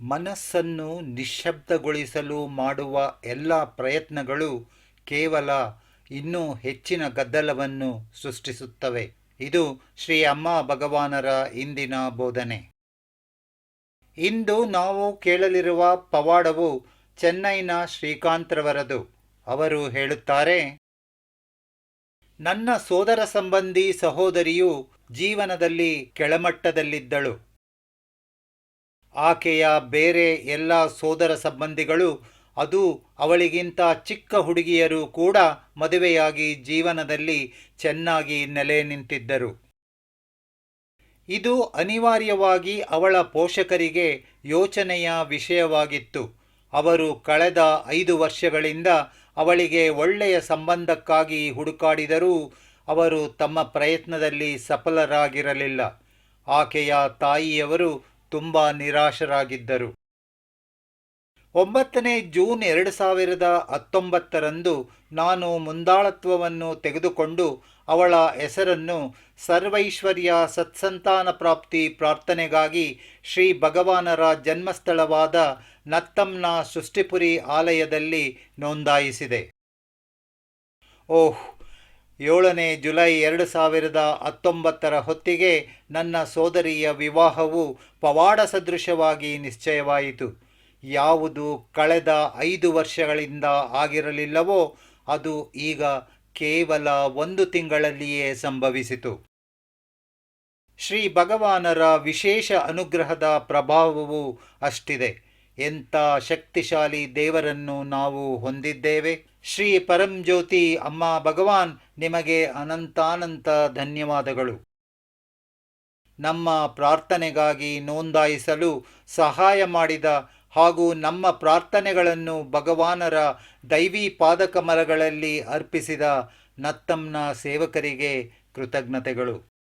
ಮನಸ್ಸನ್ನು ನಿಶ್ಶಬ್ದಗೊಳಿಸಲು ಮಾಡುವ ಎಲ್ಲ ಪ್ರಯತ್ನಗಳು ಕೇವಲ ಇನ್ನೂ ಹೆಚ್ಚಿನ ಗದ್ದಲವನ್ನು ಸೃಷ್ಟಿಸುತ್ತವೆ. ಇದು ಶ್ರೀ ಅಮ್ಮ ಭಗವಾನರ ಇಂದಿನ ಬೋಧನೆ. ಇಂದು ನಾವು ಕೇಳಲಿರುವ ಪವಾಡವು ಚೆನ್ನೈನ ಶ್ರೀಕಾಂತ್ರವರದು. ಅವರು ಹೇಳುತ್ತಾರೆ, ನನ್ನ ಸೋದರ ಸಂಬಂಧಿ ಸಹೋದರಿಯು ಜೀವನದಲ್ಲಿ ಕೆಳಮಟ್ಟದಲ್ಲಿದ್ದಳು. ಆಕೆಯ ಬೇರೆ ಎಲ್ಲ ಸೋದರ ಸಂಬಂಧಿಗಳು, ಅದು ಅವಳಿಗಿಂತ ಚಿಕ್ಕ ಹುಡುಗಿಯರು ಕೂಡ ಮದುವೆಯಾಗಿ ಜೀವನದಲ್ಲಿ ಚೆನ್ನಾಗಿ ನೆಲೆ ನಿಂತಿದ್ದರು. ಇದು ಅನಿವಾರ್ಯವಾಗಿ ಅವಳ ಪೋಷಕರಿಗೆ ಯೋಚನೆಯ ವಿಷಯವಾಗಿತ್ತು. ಅವರು ಕಳೆದ ಐದು ವರ್ಷಗಳಿಂದ ಅವಳಿಗೆ ಒಳ್ಳೆಯ ಸಂಬಂಧಕ್ಕಾಗಿ ಹುಡುಕಾಡಿದರೂ ಅವರು ತಮ್ಮ ಪ್ರಯತ್ನದಲ್ಲಿ ಸಫಲರಾಗಿರಲಿಲ್ಲ. ಆಕೆಯ ತಾಯಿಯವರು ತುಂಬ ನಿರಾಶರಾಗಿದ್ದರು. ಒಂಬತ್ತನೇ ಜೂನ್ ಎರಡು ಸಾವಿರದ ಹತ್ತೊಂಬತ್ತರಂದು ನಾನು ಮುಂದಾಳತ್ವವನ್ನು ತೆಗೆದುಕೊಂಡು ಅವಳ ಹೆಸರನ್ನು ಸರ್ವೈಶ್ವರ್ಯ ಸತ್ಸಂತಾನ ಪ್ರಾಪ್ತಿ ಪ್ರಾರ್ಥನೆಗಾಗಿ ಶ್ರೀ ಭಗವಾನರ ಜನ್ಮಸ್ಥಳವಾದ ನತ್ತಂನ ಸೃಷ್ಟಿಪುರಿ ಆಲಯದಲ್ಲಿ ನೋಂದಾಯಿಸಿದೆ. ಓಹ್ ಏಳನೇ ಜುಲೈ ಎರಡು ಸಾವಿರದ ಹತ್ತೊಂಬತ್ತರ ಹೊತ್ತಿಗೆ ನನ್ನ ಸೋದರಿಯ ವಿವಾಹವು ಪವಾಡ ಸದೃಶವಾಗಿ ನಿಶ್ಚಯವಾಯಿತು. ಯಾವುದು ಕಳೆದ ಐದು ವರ್ಷಗಳಿಂದ ಆಗಿರಲಿಲ್ಲವೋ ಅದು ಈಗ ಕೇವಲ ಒಂದು ತಿಂಗಳಲ್ಲಿಯೇ ಸಂಭವಿಸಿತು. ಶ್ರೀ ಭಗವಾನರ ವಿಶೇಷ ಅನುಗ್ರಹದ ಪ್ರಭಾವವು ಅಷ್ಟಿದೆ. ಎಂಥ ಶಕ್ತಿಶಾಲಿ ದೇವರನ್ನು ನಾವು ಹೊಂದಿದ್ದೇವೆ? ಶ್ರೀ ಪರಂಜ್ಯೋತಿ ಅಮ್ಮ ಭಗವಾನ್ ನಿಮಗೆ ಅನಂತಾನಂತ ಧನ್ಯವಾದಗಳು. ನಮ್ಮ ಪ್ರಾರ್ಥನೆಗಾಗಿ ನೋಂದಾಯಿಸಲು ಸಹಾಯ ಮಾಡಿದ ಹಾಗೂ ನಮ್ಮ ಪ್ರಾರ್ಥನೆಗಳನ್ನು ಭಗವಾನರ ದೈವಿ ಪಾದಕಮಲಗಳಲ್ಲಿ ಅರ್ಪಿಸಿದ ನತ್ತಮ್ನ ಸೇವಕರಿಗೆ ಕೃತಜ್ಞತೆಗಳು.